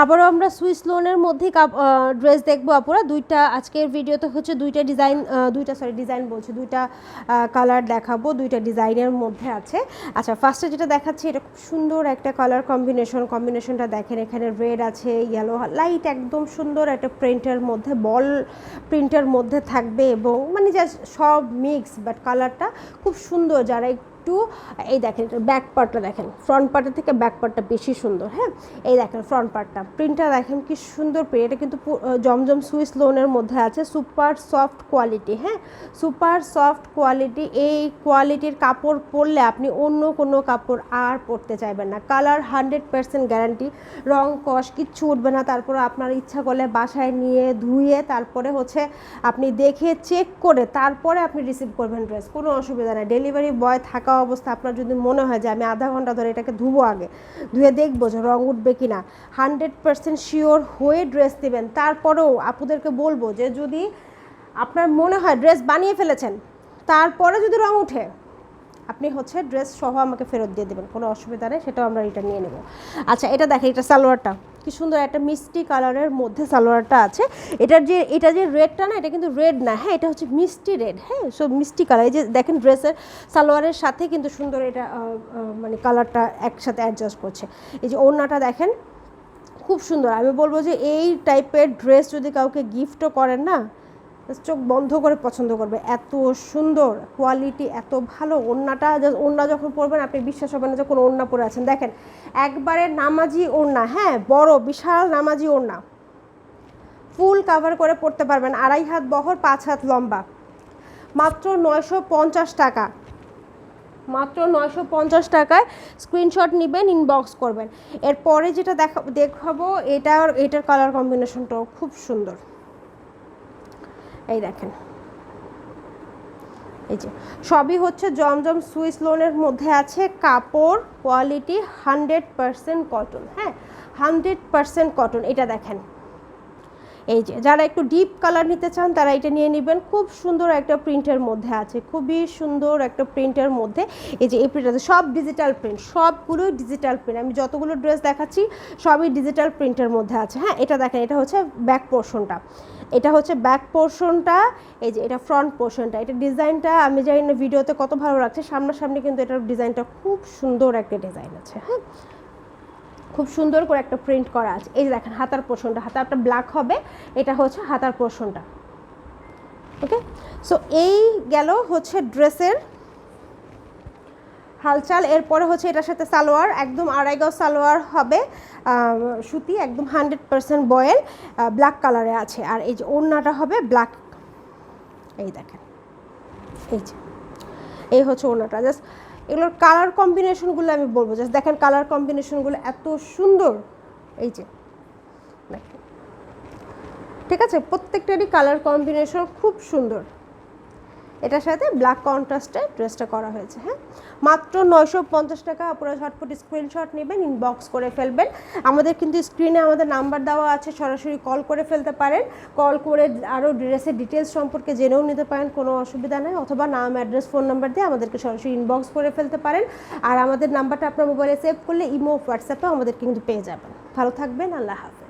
আবারও আমরা সুইস লোনের মধ্যে ড্রেস দেখব আপুরা। দুইটা, আজকের ভিডিওতে হচ্ছে দুইটা ডিজাইন দুইটা সরি ডিজাইন বলছি। দুইটা কালার দেখাবো, দুইটা ডিজাইনের মধ্যে আছে। আচ্ছা ফার্স্টে যেটা দেখাচ্ছি, এটা খুব সুন্দর একটা কালার কম্বিনেশন কম্বিনেশনটা দেখেন, এখানে রেড আছে ইয়েলো লাইট একদম সুন্দর একটা প্রিন্টের মধ্যে বল প্রিন্টের মধ্যে থাকবে এবং মানে জাস্ট সব মিক্স বাট কালারটা খুব সুন্দর। যারা এই দেখেন, এটা ব্যাক পার্টটা দেখেন ফ্রন্ট পার্টের থেকে ব্যাক পার্টটা বেশি সুন্দর হ্যাঁ? এই দেখেন ফ্রন্ট পার্টটা প্রিন্টটা দেখেন কি সুন্দর প্রিন্ট এটা কিন্তু জমজম সুইস লোনের মধ্যে আছে সুপার সফট কোয়ালিটি হ্যাঁ? সুপার সফট কোয়ালিটি এই কোয়ালিটির কাপড় পরলে আপনি অন্য কোনো কাপড় আর পরতে চাইবেন না। কালার হান্ড্রেড পার্সেন্ট গ্যারান্টি রং কষ কিচ্ছু উঠবে না। তারপরে আপনার ইচ্ছা করলে বাসায় নিয়ে ধুয়ে তারপরে হচ্ছে আপনি দেখে চেক করে তারপরে আপনি রিসিভ করবেন ড্রেস কোনো অসুবিধা নেই। ডেলিভারি বয় থাকা অবস্থা আপনার যদি মনে হয় যে আমি আধা ঘণ্টা ধরে এটাকে ধুবো আগে, ধুয়ে দেখব যে রং উঠবে কি না হান্ড্রেড পার্সেন্ট শিওর হয়ে ড্রেস দেবেন। তারপরেও আপুদেরকে বলব যে যদি আপনার মনে হয় ড্রেস বানিয়ে ফেলেছেন, তারপরে যদি রং উঠে, আপনি হচ্ছে ড্রেস সহ আমাকে ফেরত দিয়ে দেবেন, কোনো অসুবিধা নেই, সেটাও আমরা রিটার্ন নিয়ে নেব। আচ্ছা এটা দেখেন, এটা সালোয়ারটা। কি সুন্দর একটা মিষ্টি কালারের মধ্যে সালোয়ারটা আছে। এটার যে, এটা যে রেডটা না, এটা কিন্তু রেড না। হ্যাঁ এটা হচ্ছে মিষ্টি রেড। হ্যাঁ সো মিষ্টি কালার। এই যে দেখেন ড্রেসের সালোয়ারের সাথে কিন্তু সুন্দর এটা মানে কালারটা একসাথে অ্যাডজাস্ট করছে। এই যে ওড়নাটা দেখেন, খুব সুন্দর। আমি বলব যে এই টাইপের ড্রেস যদি কাউকে গিফটও করেন না চোখ বন্ধ করে পছন্দ করবে। এত সুন্দর কোয়ালিটি এত ভালো ওড়নাটা ওড়না যখন পরবেন, আপনি বিশ্বাস হবে না যে কোনো ওড়না পরে আছেন। দেখেন, একবারে নামাজি ওড়না হ্যাঁ বড়, বিশাল নামাজি ওড়না। ফুল কাভার করে পড়তে পারবেন, আড়াই হাত বহর, পাঁচ হাত লম্বা। মাত্র নয়শো পঞ্চাশ টাকা। মাত্র নয়শো পঞ্চাশ টাকায় স্ক্রিনশট নেবেন ইনবক্স করবেন। এরপরে যেটা দেখা দেখাবো, এটার এটার কালার কম্বিনেশনটাও খুব সুন্দর। এই দেখেন। এই যে, সবই হচ্ছে জমজম সুইস লোনের মধ্যে আছে কাপড় কোয়ালিটি হান্ড্রেড পারসেন্ট কটন হ্যাঁ? হান্ড্রেড পারসেন্ট কটন, এটা দেখেন। এই যে, যারা একটু ডিপ কালার নিতে চান, তারা এটা নিয়ে নেবেন। খুব সুন্দর একটা প্রিন্টের মধ্যে আছে, খুবই সুন্দর একটা প্রিন্টের মধ্যে। এই যে, এই প্রিন্ট আছে, সব ডিজিটাল প্রিন্ট সবগুলোই ডিজিটাল প্রিন্ট আমি যতগুলো ড্রেস দেখাচ্ছি, সবই ডিজিটাল প্রিন্টের মধ্যে আছে। হ্যাঁ এটা দেখেন, এটা হচ্ছে ব্যাক পোর্শনটা এটা হচ্ছে ব্যাক পোর্শনটা এই যে, এটা ফ্রন্ট পোর্শনটা এটা ডিজাইনটা আমি জানি না ভিডিওতে কত ভালো লাগছে। সামনাসামনি কিন্তু এটার ডিজাইনটা খুব সুন্দর একটা ডিজাইন আছে হ্যাঁ। খুব সুন্দর করে একটা প্রিন্ট করা আছে। এই যে দেখেন, হাতার পোর্শনটা হাতারটা ব্ল্যাক হবে, এটা হচ্ছে হাতার পোর্শনটা ওকে সো এই গেল হচ্ছে ড্রেসের হালচাল। এরপরে হচ্ছে এটার সাথে সালোয়ার, একদম আড়াইগাও সালোয়ার হবে সুতি, একদম হান্ড্রেড পারসেন্ট বয়েল ব্ল্যাক কালারে আছে। আর এই যে ওড়নাটা হবে ব্ল্যাক এই দেখেন, এই যে, এই হচ্ছে ওড়নাটা। জাস্ট এগুলোর কালার কম্বিনেশনগুলো আমি বলব। জাস্ট দেখেন কালার কম্বিনেশনগুলো এত সুন্দর। এই যে ঠিক আছে? প্রত্যেকটারই কালার কম্বিনেশন খুব সুন্দর। এটার সাথে ব্ল্যাক কন্ট্রাস্টে ড্রেসটা করা হয়েছে হ্যাঁ? মাত্র নয়শো পঞ্চাশ টাকা, আপনারা ঝটপট স্ক্রিনশট নেবেন ইনবক্স করে ফেলবেন। আমাদের কিন্তু স্ক্রিনে আমাদের নাম্বার দেওয়া আছে, সরাসরি কল করে ফেলতে পারেন। কল করে আরও ড্রেসের ডিটেলস সম্পর্কে জেনেও নিতে পারেন, কোনো অসুবিধা নেই। অথবা নাম অ্যাড্রেস ফোন নাম্বার দিয়ে আমাদেরকে সরাসরি ইনবক্স করে ফেলতে পারেন। আর আমাদের নাম্বারটা আপনার মোবাইলে সেভ করলে ইমো হোয়াটসঅ্যাপেও আমাদের কিন্তু পেয়ে যাবেন। ভালো থাকবেন, আল্লাহ হাফিজ।